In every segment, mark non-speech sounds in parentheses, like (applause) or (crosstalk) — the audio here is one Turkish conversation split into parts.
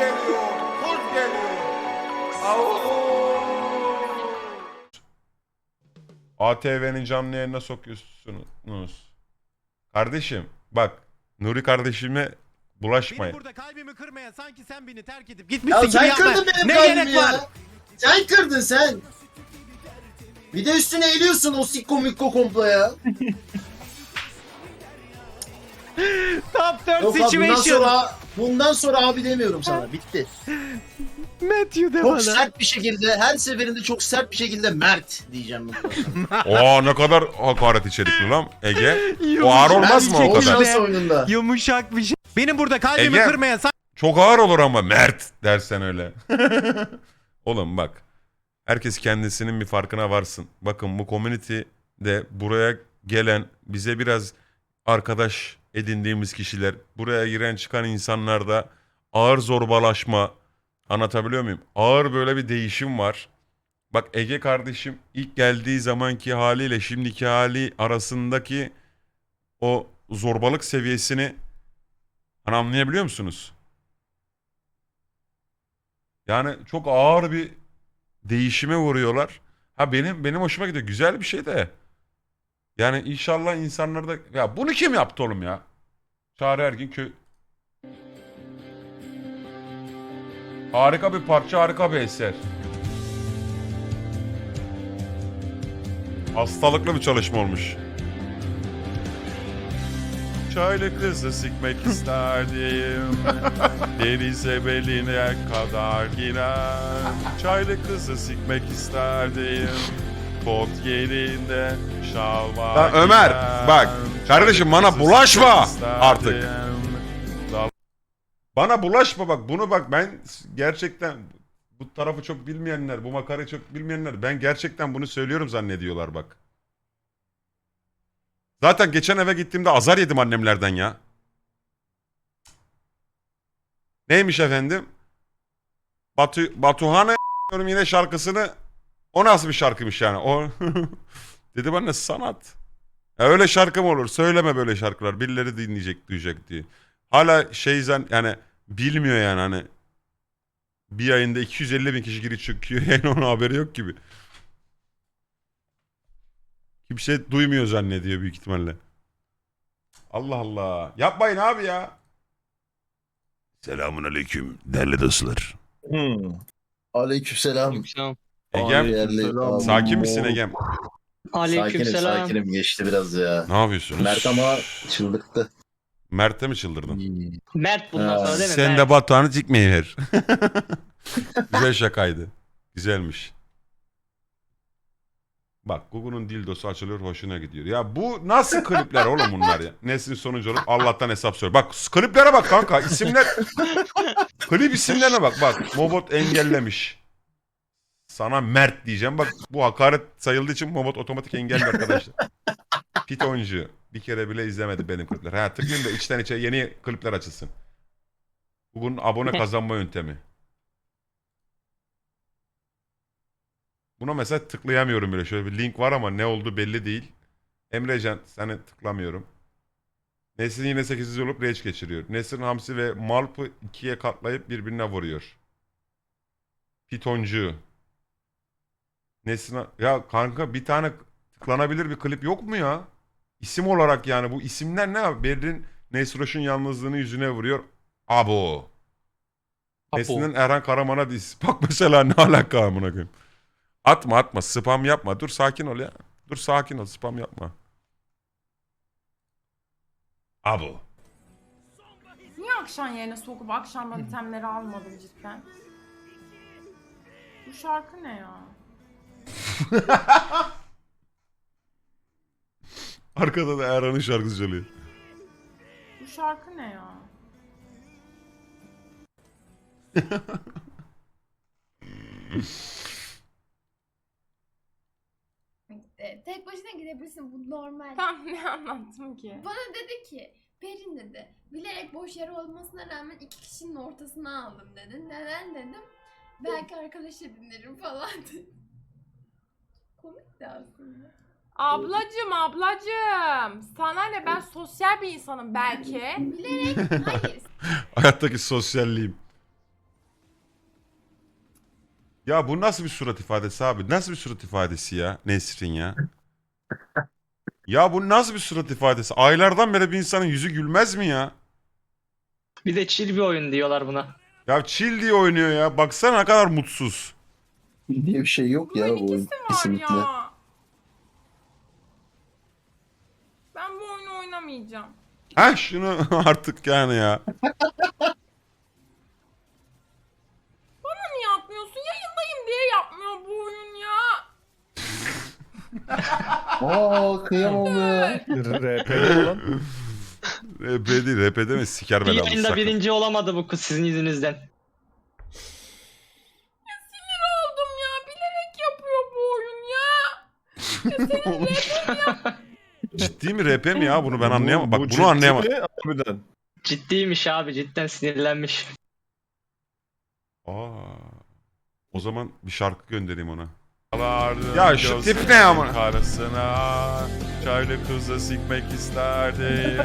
geliyor. Kuz geliyor. ATV'nin canlı yayınına sokuyorsunuz. Kardeşim bak Nuri kardeşime Benim bulaşmayın. burada kalbimi kırmaya sanki sen beni terk edip Ya gitmişsin gibi sen yapma. kırdın benim Ne kalbimi gerek ya. var? Sen kırdın sen. Bir de üstüne eğiliyorsun o sikko mikko komplo ya. (laughs) (laughs) Top 4 Yok abi bundan situation. sonra bundan sonra abi demiyorum sana. Bitti. Matthew de Çok bana. sert bir şekilde her seferinde çok sert bir şekilde Mert diyeceğim. (laughs) Oo ne kadar hakaret içerikli lan Ege. O ağır olmaz mı o kadar? şans oyununda. Yumuşak bir şey. Benim burada kalbimi Ege. kırmaya sanki Çok ağır olur ama Mert dersen öyle. (laughs) Oğlum bak. Herkes kendisinin bir farkına varsın. Bakın bu community de buraya gelen bize biraz arkadaş edindiğimiz kişiler, buraya giren çıkan insanlarda ağır zorbalaşma anlatabiliyor muyum? Ağır böyle bir değişim var. Bak Ege kardeşim ilk geldiği zamanki haliyle şimdiki hali arasındaki o zorbalık seviyesini hani anlayabiliyor musunuz? Yani çok ağır bir değişime vuruyorlar. Ha benim benim hoşuma gidiyor. Güzel bir şey de. Yani inşallah insanlar da ya bunu kim yaptı oğlum ya? Çağrı Ergin köy Harika bir parça, harika bir eser. Hastalıklı bir çalışma olmuş. Çaylı kızı sikmek (laughs) isterdim. Denize beline kadar girer. Çaylı kızı sikmek isterdim. Pot yerinde şalvar Ya Ömer, giyer. bak, kardeşim bana bulaşma artık. Bana bulaşma bak bunu bak ben gerçekten bu tarafı çok bilmeyenler bu makarayı çok bilmeyenler ben gerçekten bunu söylüyorum zannediyorlar bak. Zaten geçen eve gittiğimde azar yedim annemlerden ya. Neymiş efendim? Batu, Batuhan'ı diyorum yine şarkısını o nasıl bir şarkıymış yani o (laughs) dedi bana sanat. Ya öyle şarkı mı olur söyleme böyle şarkılar birileri dinleyecek duyacak diye. Hala şey zan yani bilmiyor yani hani bir ayında 250 bin kişi giriş çıkıyor (laughs) yani onun haberi yok gibi. Kimse duymuyor zannediyor büyük ihtimalle. Allah Allah. Yapmayın abi ya. Selamun aleyküm değerli dostlar. Hmm. Aleykümselam. Aleykümselam. Egem sakin misin Egem? Sakinim Aleykümselam. sakinim geçti biraz ya. Ne yapıyorsunuz? Mert ama çıldırttı. Mert'e mi çıldırdın? Mert bundan Ha, sonra değil mi? Sen de. Batuhan'ı cikmeyi ver. (laughs) Güzel şakaydı. Güzelmiş. Bak Google'un dildosu açılıyor hoşuna gidiyor. Ya bu nasıl klipler oğlum bunlar ya? Nesin sonucu olup Allah'tan hesap sor. Bak kliplere bak kanka isimler. (laughs) Klip isimlerine bak bak. Mobot engellemiş. Sana Mert diyeceğim. Bak bu hakaret sayıldığı için Mobot otomatik engelli arkadaşlar. (laughs) Pitoncu. Bir kere bile izlemedi benim klipler. Ha tıklayayım da içten içe yeni klipler açılsın. Bugün abone kazanma yöntemi. Buna mesela tıklayamıyorum bile. Şöyle bir link var ama ne oldu belli değil. Emrecan seni tıklamıyorum. Nesrin yine 800 olup rage geçiriyor. Nesrin Hamsi ve Malp'ı ikiye katlayıp birbirine vuruyor. Pitoncu. Nesrin... Ya kanka bir tane tıklanabilir bir klip yok mu ya? İsim olarak yani bu isimler ne abi? Berrin Nesroş'un yalnızlığını yüzüne vuruyor. Abo. Nesrin'in Erhan Karaman'a diz. (laughs) Bak mesela ne alaka amına koyayım. Atma atma spam yapma. Dur sakin ol ya. Dur sakin ol spam yapma. Abo. Niye akşam yerine sokup akşamdan itemleri almadım cidden? Bu şarkı ne ya? (laughs) Arkada da Erhan'ın şarkısı çalıyor. Bu şarkı ne ya? E, Tek başına gidebilirsin bu normal. Tam ne anlattım ki? Bana dedi ki Perin dedi bilerek boş yer olmasına rağmen iki kişinin ortasına aldım dedi. Neden dedim. Belki arkadaş edinirim falan (laughs) dedi. Aslında. Ablacım ablacım. Sana ne ben sosyal bir insanım belki. Bilerek hayır (laughs) Hayattaki sosyalliğim. Ya bu nasıl bir surat ifadesi abi? Nasıl bir surat ifadesi ya Nesrin ya? Ya bu nasıl bir surat ifadesi? Aylardan beri bir insanın yüzü gülmez mi ya? Bir de chill bir oyun diyorlar buna. Ya chill diye oynuyor ya. Baksana ne kadar mutsuz. diye bir şey yok ya bu oyun kesinlikle. ya. Ben bu oyunu oynamayacağım. Ha şunu (laughs) artık yani ya. Bana niye atmıyorsun? Yayındayım diye yapmıyor bu oyun ya. (laughs) Aa kıyamam be. RP'de olan. RP değil RP deme siker Bir belamı yayında sakın. birinci olamadı bu kız sizin yüzünüzden. Sinir oldum ya. Bilerek yapıyor bu oyun ya. (laughs) Ciddi mi RP mi ya bunu ben anlayamam. Bak Bu bunu anlayamam. mi? Harbiden. Ciddiymiş abi cidden sinirlenmiş. Aa. O zaman bir şarkı göndereyim ona. Ya şu tip ne ama? Karısına çaylı kızı sikmek isterdim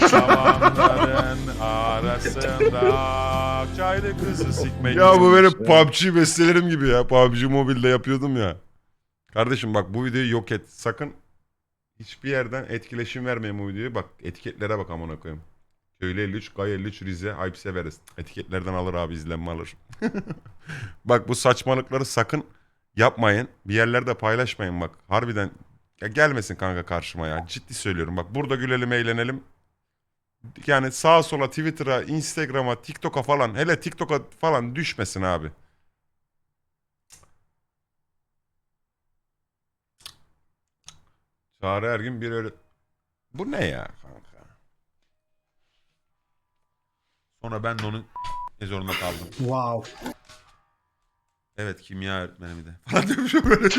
(laughs) Samanların arasında Çaylı kızı sikmek Ya bu benim PUBG bestelerim gibi ya. PUBG Mobile'de yapıyordum ya. Kardeşim bak bu videoyu yok et. Sakın hiçbir yerden etkileşim vermeyin bu videoya. Bak etiketlere bak amına koyayım. Köylü 53, Gay 53, Rize, Hype severiz. Etiketlerden alır abi izlenme alır. (laughs) bak bu saçmalıkları sakın yapmayın. Bir yerlerde paylaşmayın bak. Harbiden ya gelmesin kanka karşıma ya. Ciddi söylüyorum. Bak burada gülelim eğlenelim. Yani sağa sola Twitter'a, Instagram'a, TikTok'a falan hele TikTok'a falan düşmesin abi. Çağrı Ergin bir öyle... Bu ne ya kanka? Sonra ben de onun ne zorunda kaldım. Wow. Evet kimya öğretmeni bir de. (laughs) Falan demişim böyle. (laughs)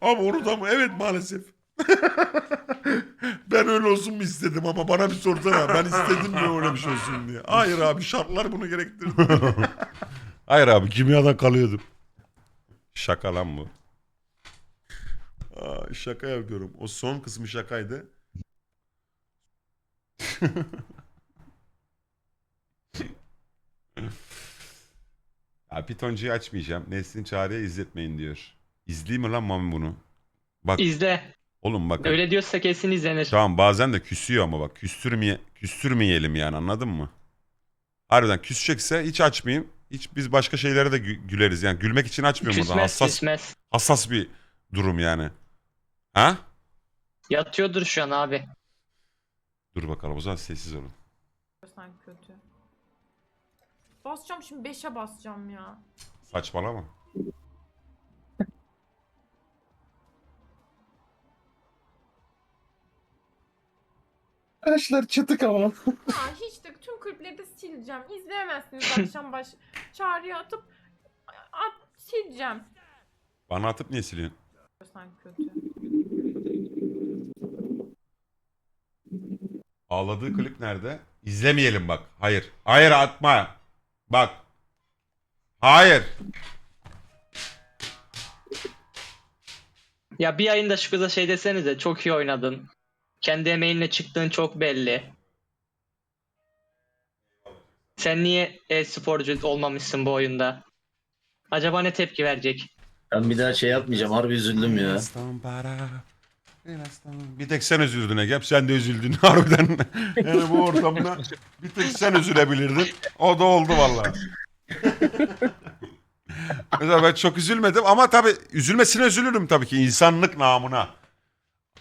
ama onu da mı? Evet maalesef. (laughs) ben öyle olsun mu istedim ama bana bir sorsana. Ben istedim mi öyle bir şey olsun diye. Hayır abi şartlar bunu gerektirdi. Hayır abi kimyadan kalıyordum. Şaka lan bu. Aa, şaka yapıyorum. O son kısmı şakaydı. (laughs) Ya Pitoncu'yu açmayacağım. Neslin Çağrı'ya izletmeyin diyor. İzleyeyim mi lan Mami bunu? Bak İzle. oğlum bak. Öyle diyorsa kesin izlenir. Tamam bazen de küsüyor ama bak küstürmeye, küstürmeyelim yani anladın mı? Harbiden küsecekse hiç açmayayım. Hiç biz başka şeylere de gü- güleriz yani gülmek için açmıyorum. Küsmez Hassas küsmez. hassas bir durum yani. Ha? Yatıyordur şu an abi. Dur bakalım o zaman sessiz olun. Sanki kötü. Basacağım şimdi 5'e basacağım ya. Saçmalama. Kaşlar çıtık ama. Ha hiç de tüm klipleri de sileceğim. İzleyemezsiniz (laughs) akşam baş çağrıya atıp at sileceğim. Bana atıp niye siliyorsun? Sanki kötü. Ağladığı klip nerede? İzlemeyelim bak. Hayır. Hayır atma. Bak. Hayır. Ya bir ayında şu kıza şey desenize çok iyi oynadın. Kendi emeğinle çıktığın çok belli. Sen niye e-sporcu olmamışsın bu oyunda? Acaba ne tepki verecek? Ben bir daha şey yapmayacağım. Harbi üzüldüm ya. Bir tek sen üzüldün Egep. Sen de üzüldün (laughs) harbiden. yani bu ortamda bir tek sen üzülebilirdin. O da oldu vallahi. (laughs) Mesela ben çok üzülmedim ama tabii üzülmesine üzülürüm tabii ki insanlık namına.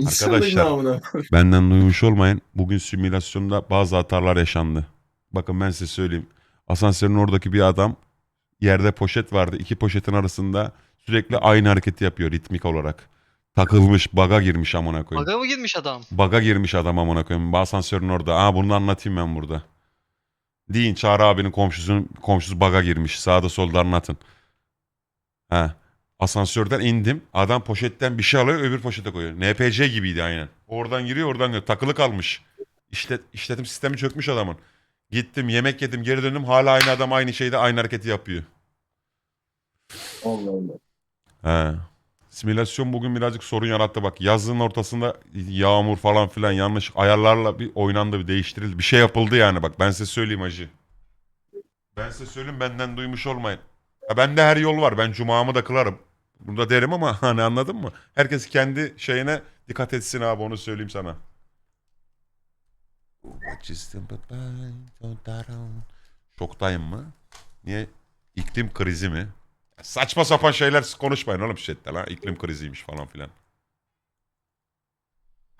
Arkadaşlar. Namına. Benden duymuş olmayın. Bugün simülasyonda bazı hatalar yaşandı. Bakın ben size söyleyeyim. Asansörün oradaki bir adam yerde poşet vardı. İki poşetin arasında sürekli aynı hareketi yapıyor ritmik olarak. Takılmış, baga girmiş amına koyayım. Baga mı girmiş adam? Baga girmiş adam amına koyayım. Asansörün orada. Aa bunu da anlatayım ben burada. Deyin Çağrı abinin komşusunun komşusu baga girmiş. Sağda solda anlatın. Ha. Asansörden indim. Adam poşetten bir şey alıyor öbür poşete koyuyor. NPC gibiydi aynen. Oradan giriyor oradan giriyor. Takılı kalmış. İşlet, işletim sistemi çökmüş adamın. Gittim yemek yedim geri döndüm. Hala aynı adam aynı şeyde aynı hareketi yapıyor. Allah Allah. He. Simülasyon bugün birazcık sorun yarattı bak. Yazın ortasında yağmur falan filan yanlış ayarlarla bir oynandı bir değiştirildi. Bir şey yapıldı yani bak ben size söyleyeyim hacı. Ben size söyleyeyim benden duymuş olmayın. Ya bende her yol var. Ben cumamı da kılarım. Burada derim ama (laughs) hani anladın mı? Herkes kendi şeyine dikkat etsin abi onu söyleyeyim sana. Şoktayım mı? Niye? İklim krizi mi? Saçma sapan şeyler konuşmayın oğlum chatte lan. İklim kriziymiş falan filan.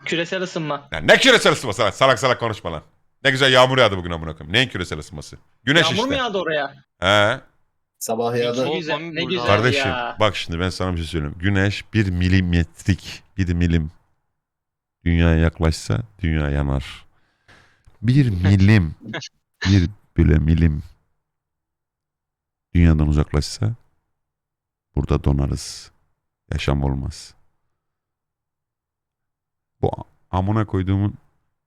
Küresel ısınma. Ya ne küresel ısınması lan? Salak salak konuşma lan. Ne güzel yağmur yağdı bugün amına koyayım. Neyin küresel ısınması? Güneş Yağmur işte. mu yağdı oraya? He. Sabah Ne yağdı. güzel, ne güzel Kardeşim ya. bak şimdi ben sana bir şey söyleyeyim. Güneş bir milimetrik bir milim dünyaya yaklaşsa dünya yanar. Bir (laughs) milim bir böyle milim dünyadan uzaklaşsa burada donarız. Yaşam olmaz. Bu amına koyduğumun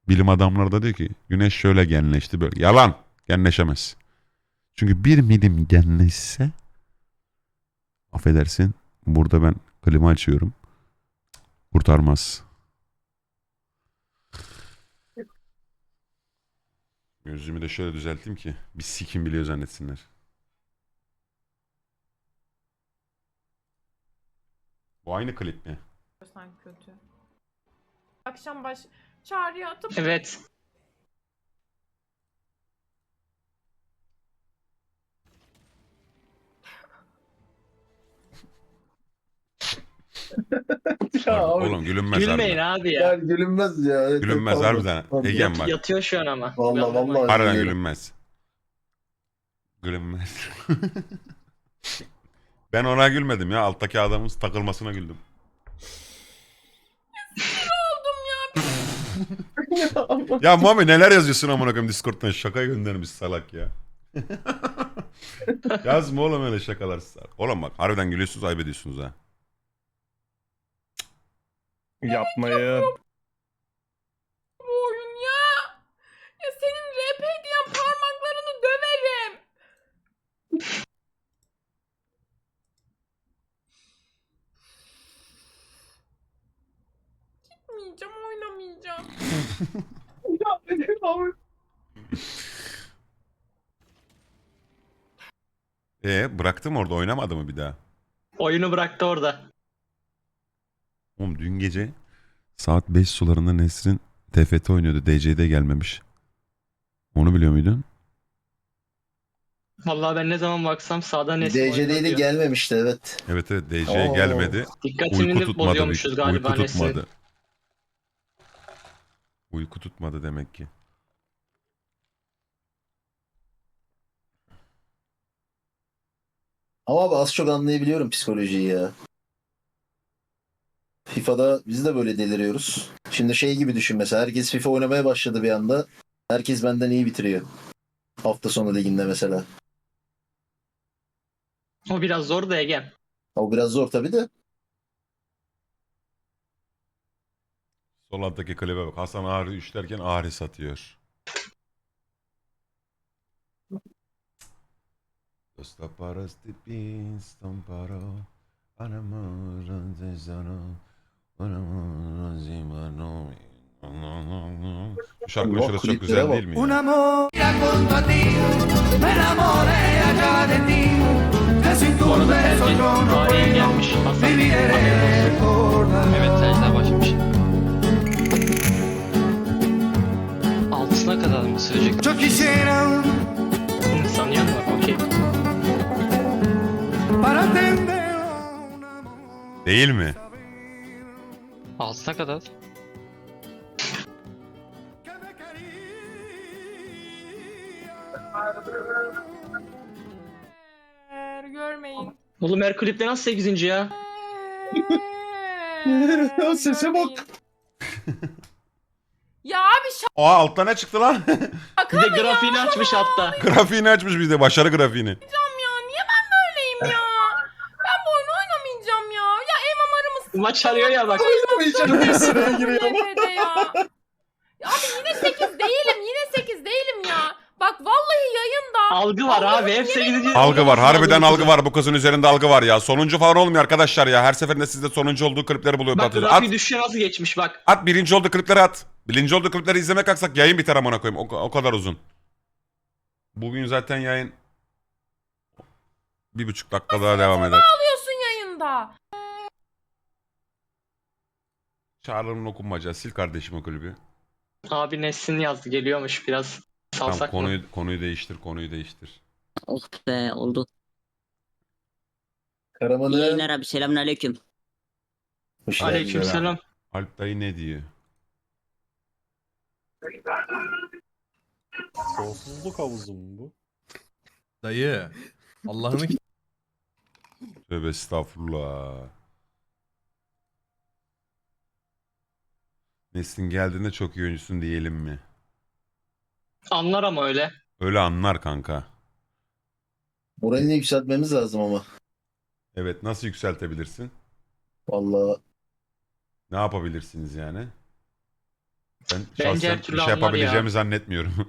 bilim adamları da diyor ki güneş şöyle genleşti böyle. Yalan. Genleşemez. Çünkü bir milim genleşse affedersin burada ben klima açıyorum. Kurtarmaz. Gözümü de şöyle düzelteyim ki bir sikim biliyor zannetsinler. Bu aynı klip mi? sanki kötü. Akşam baş çağrıya atıp Evet. (laughs) Ya abi. Oğlum gülünmez Gülmeyin harbiden. abi ya. Ya gülünmez ya. Evet, Gülünmez evet, harbiden. Egen bak. Yatıyor şu an ama. Vallahi vallahi. Harbiden gülünmez. Gülünmez. (laughs) ben ona gülmedim ya. Alttaki adamın takılmasına güldüm. Ya (laughs) Mami neler yazıyorsun amına koyayım Discord'dan şaka göndermiş salak ya. (laughs) Yazma oğlum öyle şakalar. Oğlum bak harbiden gülüyorsunuz ayıp ediyorsunuz ha. Yapmayın. bu oyun ya. Ya senin RP diyen parmaklarını döverim. Gitmeyeceğim, oynamayacağım. (laughs) E bıraktım orada oynamadı mı bir daha? Oyunu bıraktı orada. Oğlum dün gece saat 5 sularında Nesrin TFT oynuyordu. DC'de gelmemiş. Onu biliyor muydun? Vallahi ben ne zaman baksam sağda Nesin DC'deydi oynuyor. gelmemişti evet. Evet evet DC'ye Oo. gelmedi. Uyku Dikkatini tutmadı. bozuyormuşuz galiba Uyku Nesin. tutmadı. Uyku tutmadı demek ki. Ama abi az çok anlayabiliyorum psikolojiyi ya. FIFA'da biz de böyle deliriyoruz. Şimdi şey gibi düşün mesela herkes FIFA oynamaya başladı bir anda. Herkes benden iyi bitiriyor. Hafta sonu liginde mesela. O biraz zor da Ege. O biraz zor tabii de. Sol alttaki klibe bak. Hasan Ağrı üçlerken Ağrı satıyor. Dosta parasti piston paro Anamurun tesoro Anamurun zimano Bu şarkının Allah, şurası çok güzel bak. değil mi? Un amor junto a ti, me enamoré allá de ti, que sin tu beso yo no puedo vivir recordar. Evet Sajda başlamış. Kadar mı sürecek? Yo quisiera Sanıyor mu? Okey. para tener un amor. Değil mi? Altısına kadar. görmeyin. Oğlum her klipte nasıl 8. ya? O (laughs) sese bak. (laughs) ya abi Aa altta ne çıktı lan? (laughs) Bir de grafiğini açmış hatta. grafiğini açmış bizde başarı grafiğini. şakam ya. Niye ben böyleyim ya? Ben bu oyunu oynamayacağım ya. Ya ev amarı mısın? Maç arıyor ya bak. Sıraya giriyor. RP'de ya. Ya abi yine 8 değilim. Yine 8 değilim ya. Bak vallahi yayında. Algı var abi. Hep 8. Algı var. Harbiden algı var. Bu kızın üzerinde algı var ya. Sonuncu falan olmuyor arkadaşlar ya. Her seferinde sizde sonuncu olduğu klipleri buluyor. Bak Batıyor. At, grafiği düşüyor nasıl geçmiş bak. at birinci olduğu klipleri at. Birinci olduğu klipleri izlemek kalksak yayın biter amına koyayım. O, o kadar uzun. Bugün zaten yayın bir buçuk dakika daha devam eder. Diyorsun yayında. Çağrı'nın okunmaca. Sil kardeşim o kulübü. Abi Nesin yazdı geliyormuş biraz. Tamam Salsak mı? konuyu, konuyu değiştir. Konuyu değiştir. Oh be oldu. Karaman'ım. Yayınlar abi selamünaleyküm. Hoş geldin. Aleykümselam. Alp dayı ne diyor? Sonsuzluk havuzu mu bu? Dayı. Allah'ını Tövbe estağfurullah. Neslin geldiğinde çok iyi oyuncusun diyelim mi? Anlar ama öyle. Öyle anlar kanka. Moralini yükseltmemiz lazım ama. Evet nasıl yükseltebilirsin? Vallahi Ne yapabilirsiniz yani? Ben Bence şahsen her bir türlü şey anlar yapabileceğimi ya. zannetmiyorum. (laughs)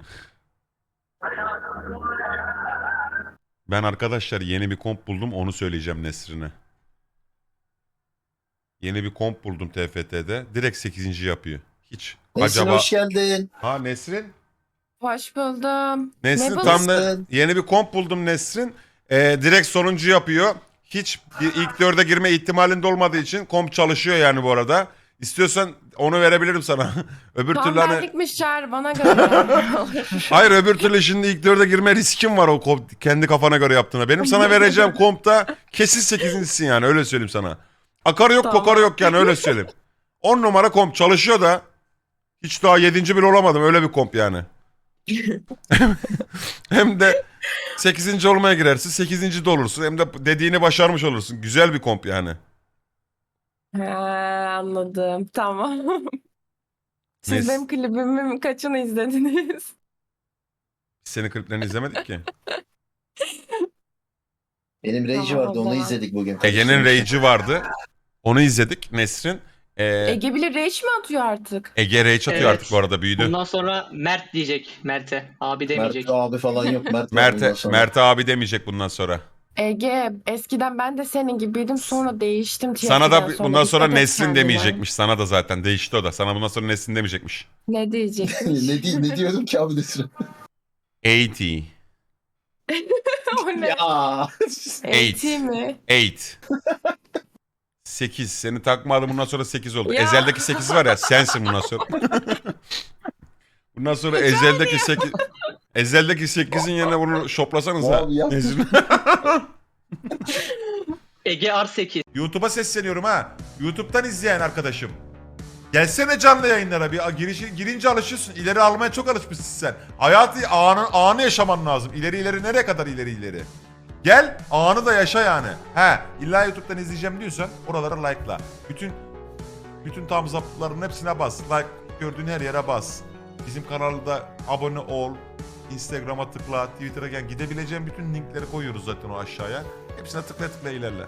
ben arkadaşlar yeni bir komp buldum onu söyleyeceğim Nesrin'e. Yeni bir komp buldum TFT'de. Direkt 8. yapıyor. Hiç. Nesin Acaba... hoş geldin. Ha Nesrin? Hoş buldum. Nesrin Ne tam da yeni bir komp buldum Nesrin. Ee, direkt sonuncu yapıyor. Hiç bir ilk dörde girme ihtimalinde olmadığı için komp çalışıyor yani bu arada. İstiyorsan onu verebilirim sana. (laughs) öbür türlü hani... benlikmiş çağır bana göre. (laughs) Hayır öbür türlü şimdi ilk dörde girme riskim var o komp, kendi kafana göre yaptığına. Benim sana vereceğim (laughs) kompta kesin sekizincisin yani öyle söyleyeyim sana. Akarı yok Tamam. kokarı yok yani öyle söyleyeyim. 10 numara komp çalışıyor da hiç daha yedinci bile olamadım öyle bir komp yani. hem de 8. olmaya girersin 8. de olursun hem de dediğini başarmış olursun. Güzel bir komp yani. He, anladım. Tamam. (laughs) Siz Nes- benim klibimin kaçını izlediniz? Biz (laughs) senin kliplerini izlemedik ki. Benim Rage Tamam, vardı o onu zaman. izledik bugün. Ege'nin Rage'i vardı. Onu izledik Nesrin. Ee, Ege bile rage mi atıyor artık? Ege Rage atıyor Evet. artık bu arada büyüdü. Bundan sonra Mert diyecek Mert'e. Abi demeyecek. Mert abi falan yok. Mert (laughs) var bundan Mert'e sonra. Mert'e abi demeyecek bundan sonra. Ege eskiden ben de senin gibiydim sonra değiştim. Sana da bundan sonra dikkat et Nesrin kendine. demeyecekmiş. Sana da zaten değişti o da. Sana bundan sonra Nesrin demeyecekmiş. Ne diyecek? (laughs) ne, di- ne diyordum ki abi Nesrin? 80. (laughs) o ne? Ya. Eight. AT mi? 8. 8. Seni takmadım bundan sonra 8 oldu. Ya. Ezel'deki 8 var ya sensin bundan sonra. (laughs) bundan sonra Ezel'deki 8. Ezel'deki 8'in yerine bunu şoplasanıza. Abi yapma. (laughs) Nesrin. Ege R8. YouTube'a sesleniyorum ha. YouTube'dan izleyen arkadaşım. Gelsene canlı yayınlara bir girişi, girince alışıyorsun. İleri almaya çok alışmışsın sen. Hayatı anı, anı yaşaman lazım. İleri ileri nereye kadar ileri ileri. Gel anı da yaşa yani. He illa YouTube'dan izleyeceğim diyorsan oralara like'la. Bütün bütün thumbs up'ların hepsine bas. Like gördüğün her yere bas. Bizim kanalda abone ol. Instagram'a tıkla, Twitter'a gel. Gidebileceğin bütün linkleri koyuyoruz zaten o aşağıya. Hepsine tıkla tıkla ilerle.